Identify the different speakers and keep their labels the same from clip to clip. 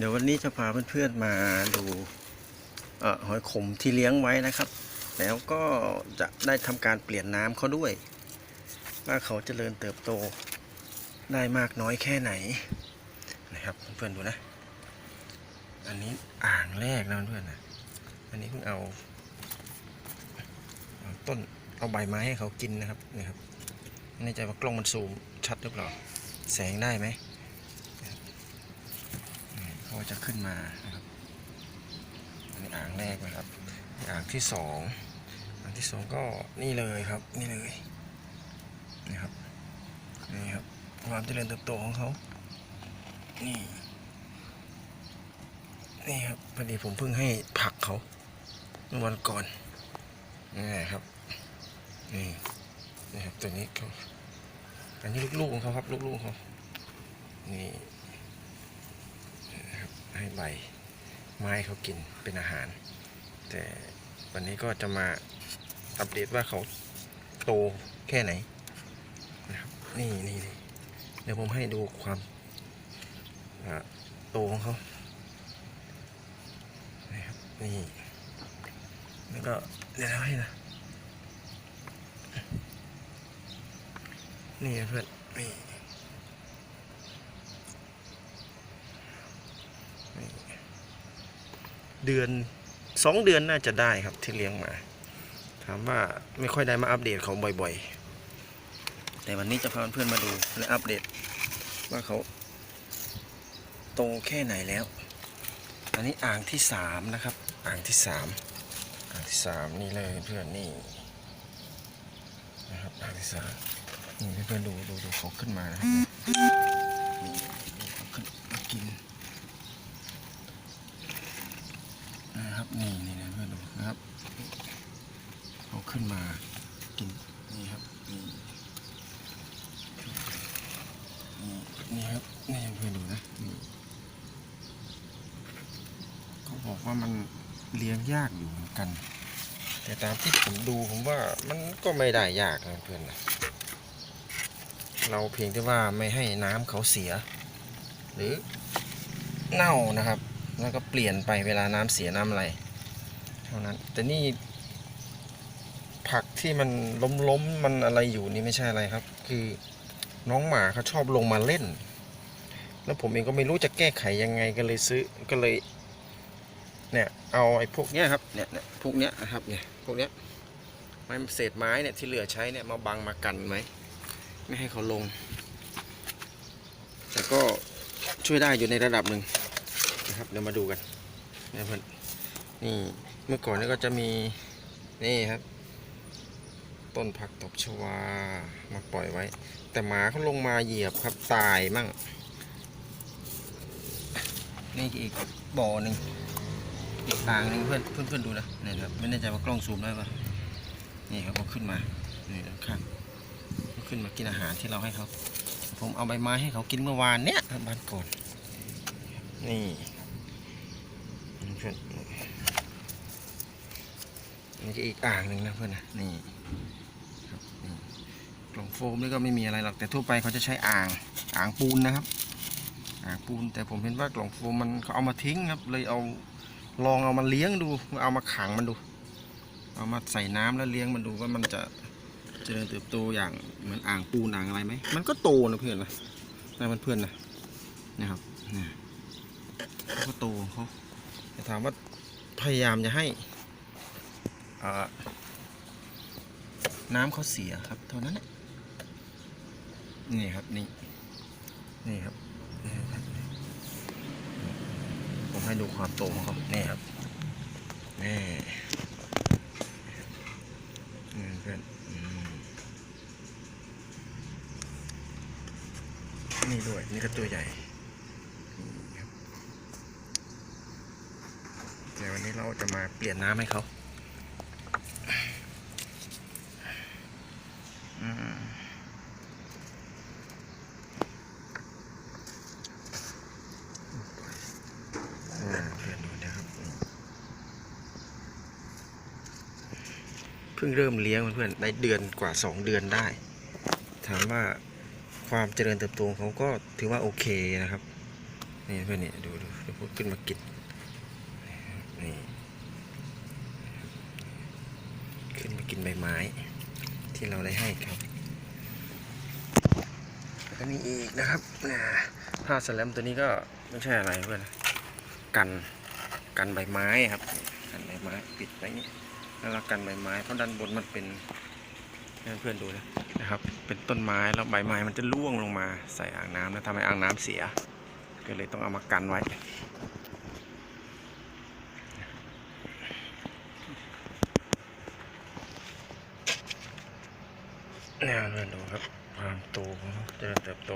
Speaker 1: เดี๋ยววันนี้จะพาเพื่อนๆมาดูอหอยขมที่เลี้ยงไว้นะครับ แล้วก็จะได้ทำการเปลี่ยนน้ำเขาด้วย ว่าเขาเจริญเติบโตได้มากน้อยแค่ไหนนะครับเพื่อนๆดูนะ อันนี้อ่างแรกนะเพื่อนๆนะอันนี้เพิ่งเอาต้นเอาใบไม้ให้เขากินนะครับนี่ครับไม่แน่ใจว่ากล้องมันซูมชัดหรือเปล่าแสงได้ไหม เขาจะขึ้นมานะครับอันนี้อ่างแรกนะครับอ่างที่สองอ่างที่สองก็นี่เลยครับนี่เลยนี่ครับนี่ครับความเจริญเติบโตของเขานี่นี่ครับพอดีผมเพิ่งให้ผักเขาเมื่อวันก่อนนี่ครับนี่นี่ครับตัวนี้เขาอันนี้ลูกๆของเขาครับลูกๆของเขานี่ ให้ใบไม้เขากินเป็นอาหาร แต่วันนี้ก็จะมาอัปเดตว่าเขาโตแค่ไหนนะครับนี่นี่เดี๋ยวผมให้ดูความโตของเขานี่ครับนี่แล้วก็เดี๋ยวเราให้นะนี่เพื่อนนี่ เดือนสองเดือนน่าจะได้ครับที่เลี้ยงมา ถามว่าไม่ค่อยได้มาอัปเดตเขาบ่อยๆ แต่วันนี้จะพาเพื่อนมาดูและอัปเดตว่าเขาโตแค่ไหนแล้ว อันนี้อ่างที่สามนะครับ อ่างที่สามอ่างที่สามนี่เลยเพื่อนนี่นะครับอ่างที่สามนี่เพื่อนดูดูดูเขาขึ้นมานะครับนี่เขาขึ้นมากิน นี่นี่นะเพื่อนดูนะครับเขาขึ้นมากินนี่ครับนี่นี่นี่ครับนี่เพื่อนดูนะนี่เขาบอกว่ามันเลี้ยงยากอยู่เหมือนกัน แต่ตามที่ผมดูผมว่ามันก็ไม่ได้ยากนะเพื่อนนะเราเพียงแต่ว่าไม่ให้น้ำเขาเสีย หรือเน่านะครับ แล้วก็เปลี่ยนไปเวลาน้ำเสียน้ำอะไรเท่านั้น แต่นี่ผักที่มันล้มล้มมันอะไรอยู่นี่ไม่ใช่อะไรครับ คือน้องหมาเขาชอบลงมาเล่น แล้วผมเองก็ไม่รู้จะแก้ไขยังไงก็เลยซื้อก็เลย เนี่ยเอาไอ้พวกเนี้ยครับเนี่ยเนี่ยพวกเนี้ยนะครับเนี่ยพวกเนี้ยไม้เศษไม้เนี่ยที่เหลือใช้เนี่ยมาบังมากันไหมไม่ให้เขาลง แต่ก็ช่วยได้อยู่ในระดับหนึ่ง นะครับเดี๋ยวมาดูกันนะเพื่อนนี่เมื่อก่อนนี่ก็จะมีนี่ครับ ต้นผักตบชวามาปล่อยไว้ แต่หมาเขาลงมาเหยียบครับตายมั่ง นี่อีกบ่อหนึ่งอีกอ่างหนึ่งเพื่อนเพื่อนเพื่อนดูนะนี่ครับไม่แน่ใจว่ากล้องซูมได้ปะนี่ครับเขาขึ้นมานี่นข้างเขาขึ้นมากินอาหารที่เราให้เขาผมเอาใบไม้ให้เขากินเมื่อวานเนี้ยบ้านก่อนนี่ เพื่อนนี่ก็อีกอ่างหนึ่งนะเพื่อนนะนี่นี่กล่องโฟมนี่ก็ไม่มีอะไรหรอกแต่ทั่วไปเขาจะใช้อ่างอ่างปูนนะครับ อ่างปูนแต่ผมเห็นว่ากล่องโฟมมันเขาเอามาทิ้งครับ เลยเอาลองเอามาเลี้ยงดูเอามาขังมันดู เอามาใส่น้ำแล้วเลี้ยงมันดูว่ามันจะเจริญเติบโตอย่างเหมือนอ่างปูนอ่างอะไรไหมมันก็โตนะเพื่อนนะนะเพื่อนๆนะนะครับนี่เขาก็โตของเขา ถามว่าพยายามจะให้น้ำเขาเสียครับเท่านั้นแหละนี่ครับนี่นี่ครับผมให้ดูความโตของเขานี่ครับนี่นี่เพื่อนนี่ด้วยนี่ก็ตัวใหญ่ ดี๋ยววันนี้เราจะมาเปลี่ยนน้ำให้เขาอืมอ่าเพื่อนดูนะครับเพิ่งเริ่มเลี้ยงเพื่อนๆได้เดือนกว่าสองเดือนได้ ถามว่าความเจริญเติบโตของเขาก็ถือว่าโอเคนะครับ นี่เพื่อนนี่ดูดูดูพวกขึ้นมากิน นี่ขึ้นมากินใบไม้ที่เราได้ให้ครับแล้วก็มีอีกนะครับนะผ้าสแลมตัวนี้ก็ไม่ใช่อะไรเพื่อนกันกันใบไม้ครับกันใบไม้ปิดไว้นี่แล้วกันใบไม้เพราะด้านบนมันเป็นเพื่อนดูนะนะครับ เป็นต้นไม้แล้วใบไม้มันจะร่วงลงมาใส่อ่างน้ำแล้วทำให้อ่างน้ำเสีย ก็เลยต้องเอามากันไว้ แนวเรียนดูครับความโตเจริญเติบโต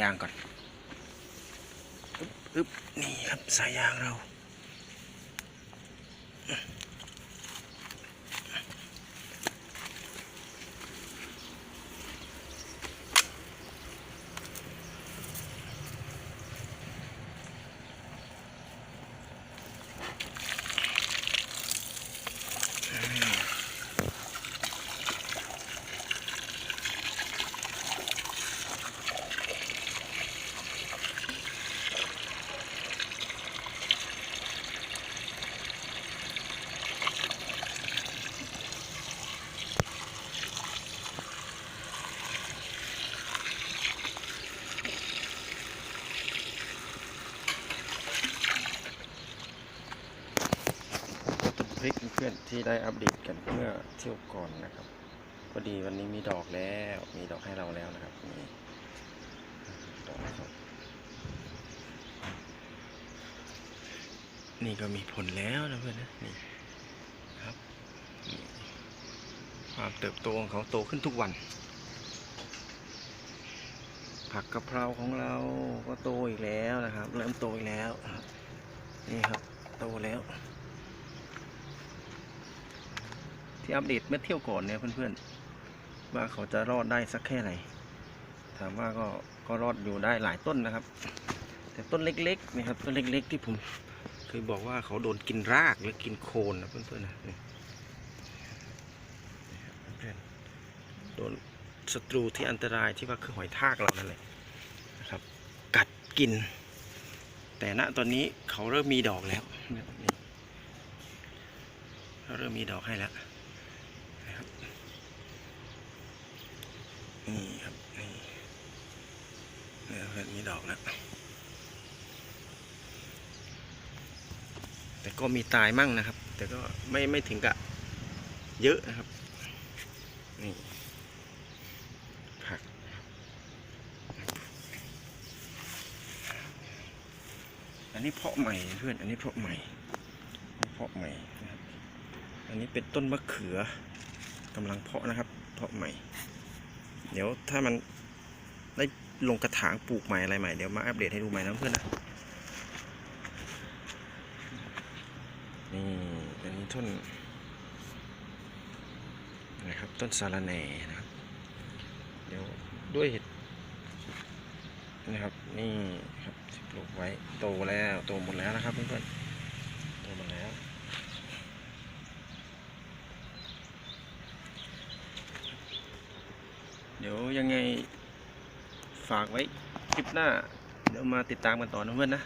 Speaker 1: ยางก่อนอือึ๊บนี่ครับสายยางเรา ต้น เพื่อนที่ได้อัปเดตกันเมื่อเที่ยวก่อนนะครับพอดีวันนี้มีดอกแล้ว มีดอกให้เราแล้วนะครับมีดอกครับนี่ก็มีผลแล้วนะเพื่อนนะนี่ครับความเติบโตของเขาโตขึ้นทุกวัน ผักกะเพราของเราก็โตอีกแล้วนะครับ เริ่มโตอีกแล้วนี่ครับ โตแล้ว ที่อัปเดตเมื่อเที่ยวก่อนเนี่ยเพื่อนๆ ว่าเขาจะรอดได้สักแค่ไหน ถามว่าก็ก็รอดอยู่ได้หลายต้นนะครับ แต่ต้นเล็กๆนะครับต้นเล็ก ๆ ที่ผมเคยบอกว่าเขาโดนกินรากหรือกินโคนนะเพื่อนๆนะนี่เพื่อนโดนศัตรูที่อันตรายที่ว่าคือหอยทากเรานั่นแหละนะครับ กัดกิน แต่ณตอนนี้เขาเริ่มมีดอกแล้วเขาเริ่มมีดอกให้แล้ว นี่ครับนี่เนี่ยเพื่อนมีดอกแล้วแต่ก็มีตายมั่งนะครับ แต่ก็ไม่ไม่ถึงกับเยอะนะครับ นี่ผักอันนี้เพาะใหม่เพื่อน อันนี้เพาะใหม่ เพาะใหม่นะครับ อันนี้เป็นต้นมะเขือกำลังเพาะนะครับ เพาะใหม่ เดี๋ยวถ้ามันได้ลงกระถางปลูกใหม่อะไรใหม่เดี๋ยวมาอัปเดตให้ดูใหม่นะเพื่อนนะนี่อันนี้ต้นนะครับต้นสาระแหน่นะครับเดี๋ยวด้วยเห็ดนะครับนี่ครับปลูกไว้โตแล้วโตหมดแล้วนะครับเพื่อนๆโตหมดแล้ว เดี๋ ยังไงฝากไว้คลิปหน้า เดี๋ยวมาติดตามกันต่อนะเพื่อนนะ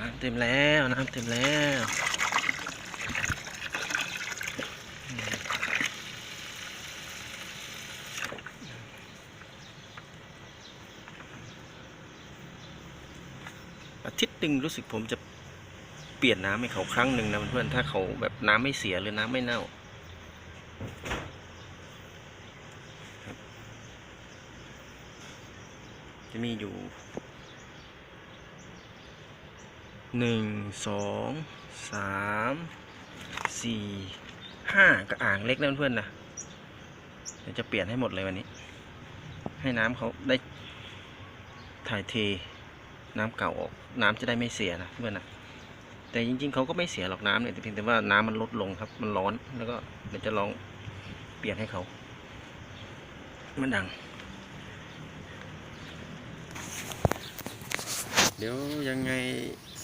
Speaker 1: น้ำเต็มแล้ว น้ำเต็มแล้ว อาทิตย์หนึ่งรู้สึกผมจะเปลี่ยนน้ำให้เขาครั้งหนึ่งนะเพื่อนถ้าเขาแบบน้ำไม่เสียหรือน้ำไม่เน่าจะมีอยู่หนึ่งสองสามสี่ห้าก็อ่างเล็กนะเพื่อนๆนะเดี๋ยวจะเปลี่ยนให้หมดเลยวันนี้ ให้น้ำเขาได้ถ่ายเท น้ำเก่าออก น้ำจะได้ไม่เสียนะเพื่อนนะแต่จริง ๆเขาก็ไม่เสียหรอกน้ำเนี่ยแต่เพียงแต่ว่าน้ำมันลดลงครับ มันร้อนแล้วก็เดี๋ยวจะลองเปลี่ยนให้เขา มันดัง เดี๋ยวยังไง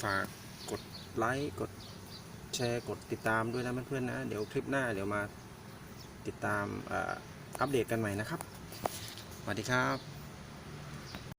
Speaker 1: ฝากกดไลค์กดแชร์กดติดตามด้วยนะเพื่อนๆนะ เดี๋ยวคลิปหน้าเดี๋ยวมาติดตามอัปเดตกันใหม่นะครับ สวัสดีครับ